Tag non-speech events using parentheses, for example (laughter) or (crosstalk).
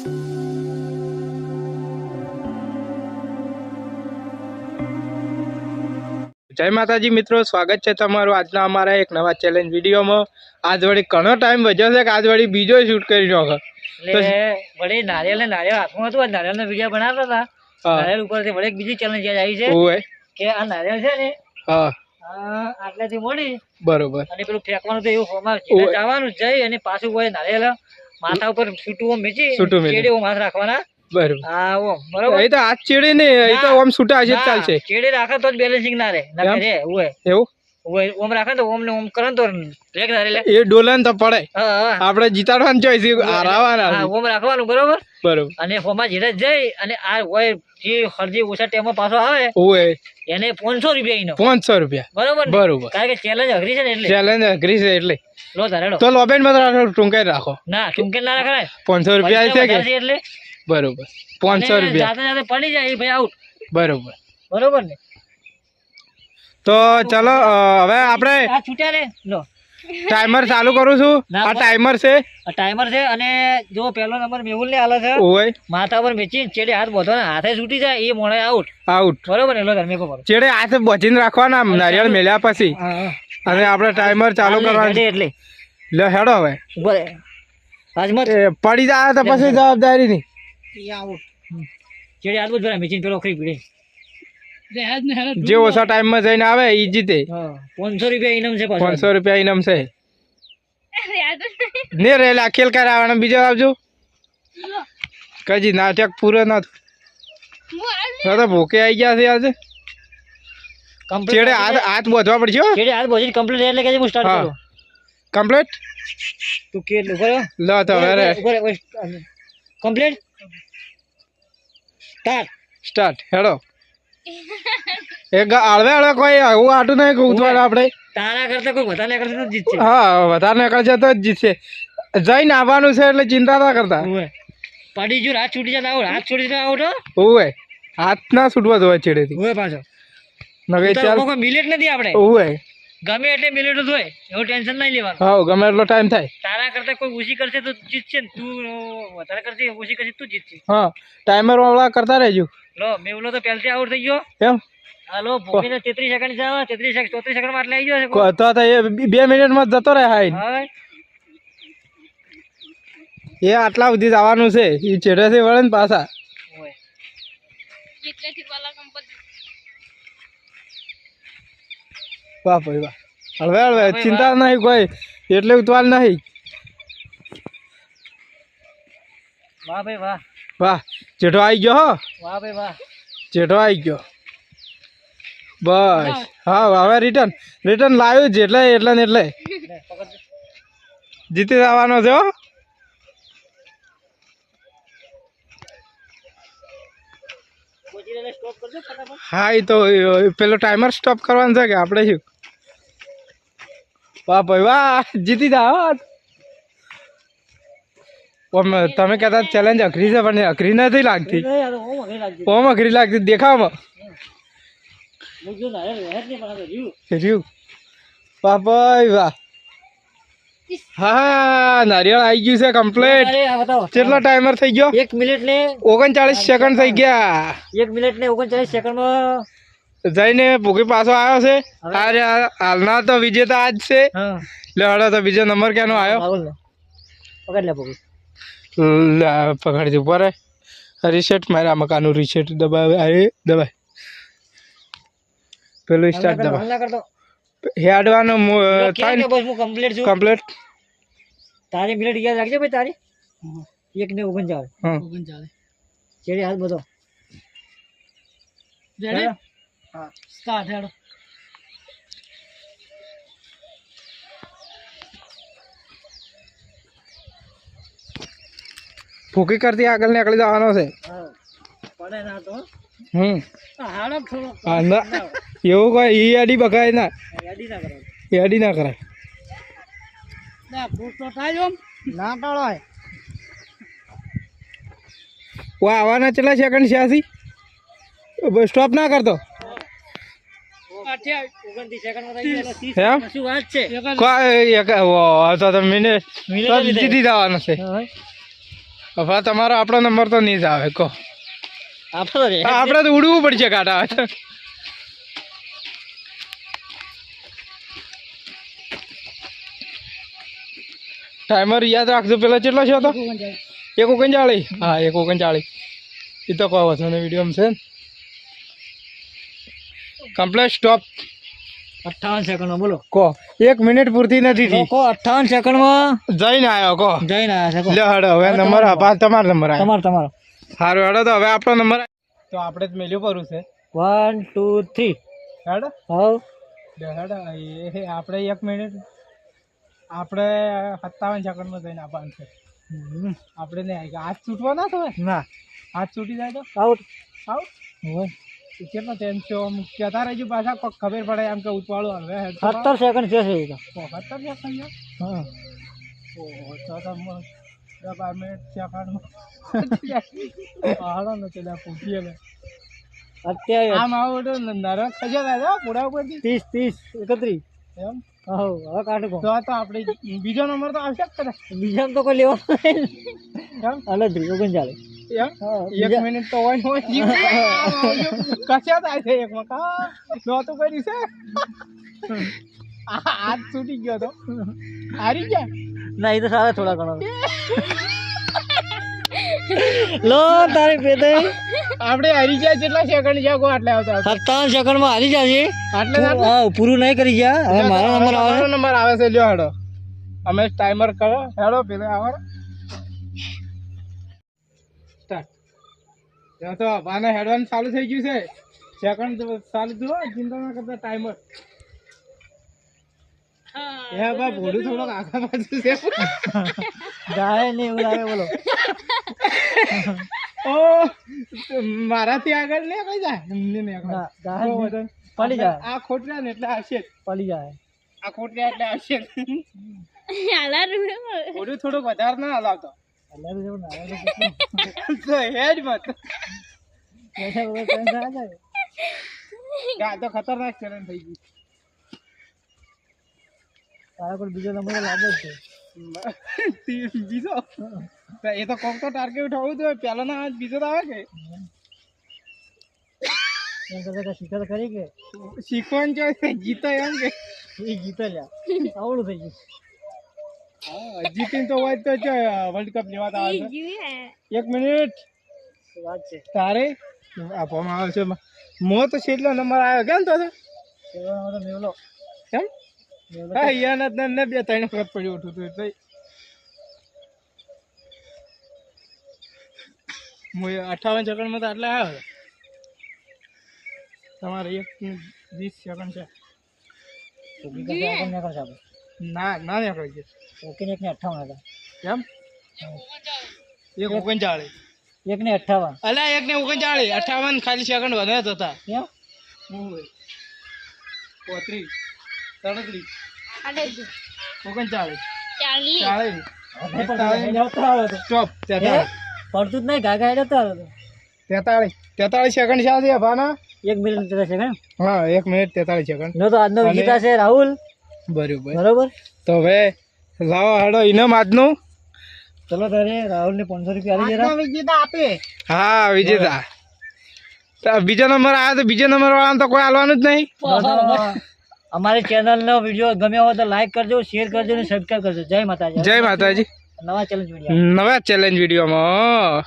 જય માતાજી મિત્રો સ્વાગત છે તમારું આજના અમારા એક નવા ચેલેન્જ વિડીયોમાં. આજ વળી ઘણો ટાઈમ વધ્યો છે કે આજ વળી બીજો શૂટ કરી નાખો. વળી નારિયેલ ને નારિયેળ હાથમાં હતું નારિયેલ નો વીડિયો બનાવતા હતા. નારિયેલ ઉપર વળી એક બીજી ચેલેન્જ આવી છે કે આ નારિયેલ છે ને હા. આટલેથી મોડી બરોબર. અને પેલું ફેંકવાનું તો એવું જવાનું જઈ અને પાછું કોઈ નારિયેળ માથા ઉપર છૂટું ઓમ મેચી છૂટું મેચી. ચેડી ઓમ રાખવાના? બરોબર. હા ઓમ બરોબર? એ તો હાથ ચીડી ને એ તો ઓમ છૂટા હશે ચાલશે. ચેડી રાખે તો જ બેલેન્સિંગ ના રહે. ના રે ઓય એવું? ઓમ રાખે તો ઓમ ને ઓમ કરે તો બ્રેક ના રે એ ડોલન તો પડે. આપણે જીતાડવાનું ચોઈસ હારાવાના ઓમ રાખવાનું બરોબર? બરોબર. અને ફોર્મમાં જેને જઈ અને આ હોય જે હરજી ઓછા ટેમમાં પાછો આવે ઓય. એને પાંચસો રૂપિયા એનો. પાંચસો રૂપિયા. બરોબર બરોબર. કારણ કે ચેલેન્જ અઘરી છે ને એટલે. ચેલેન્જ અઘરી છે એટલે. લો ધારેડો તો લોબેનમાં રાખો ટૂંકાઈ રાખો. ના ટૂંકે ના રાખે પાંચસો રૂપિયા છે કે? એટલે. બરોબર. પાંચસો રૂપિયા. જાતે જાતે પડી જાય ભાઈ આઉટ બરોબર. બરોબર ને? તો ચલો હવે આપણે આ છૂટ્યા રે. લો. ટાઈમર ચાલુ કરું છું? આ ટાઈમર છે? આ ટાઈમર છે અને જો પહેલો નંબર મેહુલ ને આલે છે ઓય. માથા પર મેચી ચેડે હાથ બોધો ને હાથે છૂટી જાય એ મોડે આઉટ આઉટ બરોબર એલો ધર્મે કો કરો ચેડે હાથે બચીને રાખવાના નારિયેળ મેલ્યા પછી. અને આપણે ટાઈમર ચાલુ કરવાનું. એટલે. લે હેડો હવે. ઊભો આજમત પડી જાય તો પછી જવાબદારી નહીં આઉટ ચેડે હાથ બોધો મેચીન પેલો ખરી પીડે. જે ઓછા ટાઈમમાં જઈને આવે એ જીતે. પાંચસો રૂપિયા ઇનામ છે પાંચસો રૂપિયા ઇનામ છે. ને રેલા ખેલ કરાવવાનો બીજો આવજો. કજી નાટક પૂરો ન થયું. તો ભૂકે આવી ગયા છે આજે. ચેડે હાથ હાથ બોધવા પડશે ચેડે હાથ બોધી કમ્પ્લીટ એટલે કે હું સ્ટાર્ટ કરું? કમ્પ્લીટ તું કે ઊભો રહ્યો લો તો હવે કમ્પ્લીટ સ્ટાર્ટ સ્ટાર્ટ હેડો. એક હળવે હળવે કોઈ આવું આટું નહીં ઉતવાડ આપણે તારા કરતા કોઈ વધારે કરતા તો જીતશે. હા વધારે નીકળશે તો જ જીતશે. જઈને આવવાનું છે એટલે ચિંતા ના કરતા. પડી ગયું હાથ છૂટી જતા આઉટ હાથ છૂટી જતા આઉટ હો ઓવે હાથ ના છૂટવા જોવા ચેડેથી ઓવે પાછો. નકે ચાલ કોઈ મિલેટ નથી આપણે? ઓવે ગમે એટલે મિલેટ જ હોય એવું ટેન્શન નહીં લેવાનું. હા ગમે એટલો ટાઈમ થાય. તારા કરતા કોઈ ઓછી કરશે તો જીતશે ને તું વધારે કરશે ઓછી કરશે તું જીતશે. હા ટાઈમર વાળા કરતા રહેજો. લો મેવલો તો પહેલથી આઉટ થઈ ગયો. એમ હાલો ભૂમીને તેત્રીસ સેકન્ડ છે તેત્રીસ સેકન્ડ ચોત્રીસ સેકન્ડમાં આટલે આવી ગયો છે તો તો એ બે મિનિટમાં જ જતો રહે હાઈ એ આટલા સુધી જવાનું છે એ ચેડેથી વળે ને પાછા. વાહ ભાઈ વાહ હળવે હળવે ચિંતા નહીં કોઈ એટલે ઉતવાલ નહીં. વાહ ભાઈ વાહ. વાહ જેઠો આવી ગયો હો? વાહ ભાઈ વાહ. જેઠો આવી ગયો. બસ. હા હવે રિટર્ન રિટર્ન લાવ્યું જ એટલે એટલે ને એટલે. જીતી જવાનો છે હો. હા એ તો પેલો ટાઈમર સ્ટોપ કરવાનો છે કે આપણે શું? વાહ ભાઈ વાહ જીતી જા હો ઓમ તમે કહેતા ચેલેન્જ અઘરી છે પણ અઘરી નથી લાગતી. ઓમ અઘરી લાગતી. દેખાવમાં. રહ્યું. રહ્યું વાહ. હા નારિયેળ આવી ગયું છે કમ્પ્લીટ કેટલો ટાઈમર થઈ ગયો? એક મિનિટ ને ઓગણચાળીસ સેકન્ડ થઈ ગયા. એક મિનિટ ને ઓગણચાલીસ સેકન્ડમાં જઈને ભૂખી પાછો આવ્યો છે. અરે હાલના તો વિજેતા આજ છે. હા. લે હળો તો બીજો નંબર ક્યાંનો આવ્યો? પકડ લે પકડ લે પકડી દીધું પર. રીસેટ મારા મકાનનું રીસેટ દબાવે. આ દબાય. પેલું સ્ટાર્ટ દબાય. હેડવાનું કમ્પ્લીટ છું? કમ્પ્લીટ તારી મિનિટ યાદ રાખજે ભાઈ તારી. એક ને ઓગણચાલીસ હા. જાવે ચેડી હાથ બધો. હા. સ્ટાર્ટ હેડો. ફૂકી કરતી આગળ નીકળી જવાનો છે. હા પડે ના તો. હમ. એવું કોઈ ઈ આડી બગાય ના. એ આડી ના કરાય. આવવાના કેટલા સેકન્ડ છે સ્ટોપ ના કરતો. મિનિટ જીતી જવાનો છે. હવે તમારો આપણો નંબર તો નહીં જ આવે કહો. આપણો તો ઉડવું પડશે કાંટા આવે ટાઈમર યાદ રાખજો પેલા કેટલો છે તો? એક ઓગણચાળી હા એક ઓગણચાળી એ તો કહો છો ને વીડિયો છે કમ્પ્લેટ સ્ટોપ અઠ્ઠાવન સેકન્ડમાં બોલો. કો એક મિનિટ પૂરતી નથી કો લોકો અઠ્ઠાવન સેકન્ડમાં જઈને આવ્યો કહો જઈને આવ્યા છે લે હડો હવે નંબર આપા તમારો નંબર આવ્યો તમારો તમારો સારું હડો તો હવે આપણો નંબર તો આપણે જ મેલ્યું કરું છે. વન ટુ થ્રી હેડો. હવ. હેડો એ આપણે એક મિનિટ. આપણે સત્તાવન સેકન્ડમાં જઈને આપવાનું છે. આપણે નહીં હાથ છૂટવા ના થવાય ના. હાથ છૂટી જાય તો? આઉટ આઉટ હોય. કેટલો ટાઈમ છે આમ કહેતા રહેજો પાછા કોક ખબર પડે એમ કે ઉપાડું હવે સત્તર સેકન્ડ છે એ તો. સત્તર સેકન્ડ? હા. ઓહો, તો તો મ- બાર મિનિટ સેકન્ડમાં હાલો ને ચલા પૂછીએ ને અત્યારે આમ આવું તો નરક ખજો દાદા પૂરા ઉપરથી. ત્રીસ ત્રીસ એકત્રીસ. એમ? હવ હવે કાઢો તો તો આપણે બીજો નંબર તો આવશે જ કદાચ બીજામાં તો કોઈ લેવાનું નહીં. એમ? અલગ થયું એમ હા, એક મિનિટ તો હોય હોય કશા થાય છે એક કા નહોતું કર્યું છે? હાથ છૂટી ગયો તો. હારી ગયા? ના એ તો સારા થોડા ઘણો લો તારી પેદે આપણે હારી ગયા કેટલા સેકન્ડ છે આટલે આવતા સત્તાવન સેકન્ડ સેકન્ડમાં હારી જશે આટલે પૂરું નહીં કરી ગયા. હવે મારો નંબર આવે. નંબર આવે છે લ્યો હેડો. અમે ટાઈમર કરો. હેડો પેલે આવે. તો બાને હેડવાનું ચાલુ થઈ ગયું છે સેકન્ડ ચાલુ થયો ચિંતા ના કરતા ટાઈમર એ બા ભોડું થોડોક આખા પાછું છે જાય ને એવું લાગે બોલો ઓ મારાથી આગળ ને કઈ જાય ને ને. વધારે. પડી જાય. આ ખોટરા ને એટલે આવશે. પડી જાય આ ખોટરા એટલે આવશે જ. ભોડું થોડુંક વધારે ના હલાવતો (laughs) તો તો? તો તો ખતરનાક ચેલેન્જ થઈ ગઈ તારા પર બીજો નંબર તો છે. બીજો? તો એ તો કોક તો ટાર્ગેટ હોવું જોઈએ પેલો ના બીજો તો આવે કે? એમ કરતા શીખર કરી કે? શીખવાનું છે જીતો એમ કે. એ જીતો લ્યા. આવડું થઈ ગયું. જીતીને તો હોય તો છે વર્લ્ડ કપ લેવા એક મિનિટ. શું વાત છે. તારે? આપવામાં આવે છે. મો તો છેલ્લો નંબર આવ્યો. કેમ તો મેવલો કેમ? હા અહીંયા ને બે ત્રણ વખત પડ્યું ઉઠું તું એટલે. હું અઠાવન સેકન્ડમાં તો આટલે આવ્યો તમારે એક વીસ સેકન્ડ છે. ના ના નીકળી છે એક ને અઠ્ઠાવન હતા કેમ એક ઓગણચાળીસ. એક ને અઠ્ઠાવન અલા એક ને ઓગણચાળીસ. અઠાવન ખાલી સેકન્ડ વધારે હતા કેમ? પોત્રીસ. સડત્રીસ. ઓગણચાળીસ. ચાળીસ નહીં પડતું, જ નહીં ગાગા હેડે તો. તેતાળીસ. તેતાળીસ સેકન્ડ છે છે ભાના? એક મિનિટ કેમ હા એક મિનિટ તેતાળીસ સેકન્ડ નો તો આજનો વિજેતા છે રાહુલ. બરોબર. બરોબર? તો હવે લાવો હાડો ઇનામ આજનું. ચલો તારે રાહુલને પાંચસો રૂપિયા આપે હા વિજેતા. બીજો નંબર આવ્યો તો બીજો નંબર વાળાને તો કોઈ આવવાનું જ નહીં. અમારી ચેનલનો વીડિયો ગમ્યો હોય તો લાઈક કરજો શેર કરજો ને સબસ્ક્રાઈબ કરજો. જય માતાજી. જય માતાજી. નવા ચેલેન્જ વીડિયો નવા ચેલેન્જ વિડીયોમાં